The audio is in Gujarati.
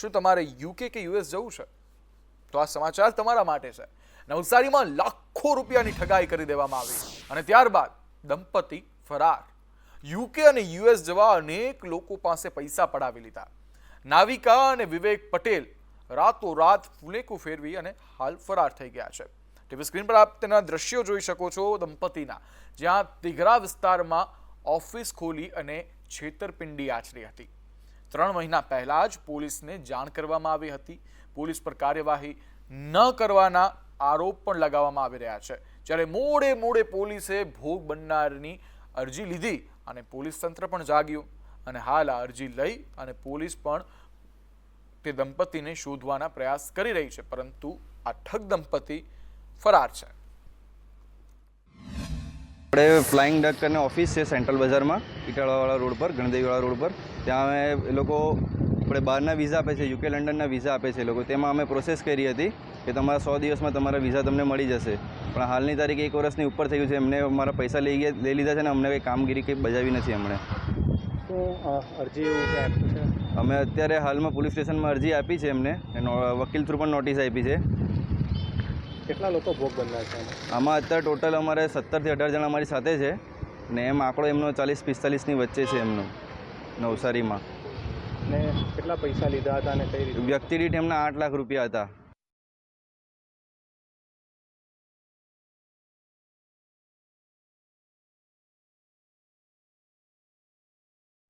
શું તમારે યુકે કે યુએસ જવું છે? તો આ સમાચાર તમારા માટે છે. નવસારીમાં લાખો રૂપિયાની ઠગાઈ કરી દેવામાં આવી. અને ત્યારબાદ દંપતી ફરાર. યુકે અને યુએસ જવા અનેક લોકો પાસે પૈસા પડાવી લીધા. નાવિકા અને વિવેક પટેલ રાતોરાત ફુલેકું ફેરવી અને હાલ ફરાર થઈ ગયા છે. ટીવી સ્ક્રીન પર આપ તેના દ્રશ્યો જોઈ શકો છો દંપતીના. જ્યાં તિઘરા વિસ્તારમાં ઓફિસ ખોલી અને છેતરપિંડી આચરી હતી. ત્રણ મહિના પહેલાં જ પોલીસને જાણ કરવામાં આવી હતી. પોલીસ પર કાર્યવાહી ન કરવાના આરોપ પણ લગાવવામાં આવી રહ્યા છે. જ્યારે મોડે મોડે પોલીસે ભોગ બનનારની અરજી લીધી અને પોલીસ તંત્ર પણ જાગ્યું અને હાલ આ અરજી લઈ અને પોલીસ પણ તે દંપતીને શોધવાના પ્રયાસ કરી રહી છે. પરંતુ આ ઠગ દંપતી ફરાર છે. આપણે ફ્લાઇંગ ડક કરીને ઓફિસ છે સેન્ટ્રલ બજારમાં ઇટાળાવાળા રોડ પર ગણદેવીવાળા રોડ પર. ત્યાં અમે એ લોકો આપણે બહારના વિઝા આપે છે યુકે લંડનના વિઝા આપે છે એ લોકો. તેમાં અમે પ્રોસેસ કરી હતી કે તમારા સો દિવસમાં તમારા વિઝા તમને મળી જશે. પણ હાલની તારીખે એક વર્ષની ઉપર થયું છે. એમને અમારા પૈસા લઈ ગયા લઈ લીધા છે ને અમને કંઈ કામગીરી કંઈ બજાવી નથી એમણે. તો અરજી એવું છે? અમે અત્યારે હાલમાં પોલીસ સ્ટેશનમાં અરજી આપી છે એમને. વકીલ થ્રુ પણ નોટિસ આપી છે. કેટલા લોકો ભોગ બનનાર છે આમાં? અત્યારે ટોટલ અમારે સત્તરથી અઢાર જણા અમારી સાથે છે ને એમ આંકડો એમનો ચાલીસ પિસ્તાલીસની વચ્ચે છે એમનો નવસારીમાં. ને કેટલા પૈસા લીધા હતા અને કઈ રીતે? વ્યક્તિ દીઠ એમના આઠ લાખ રૂપિયા હતા.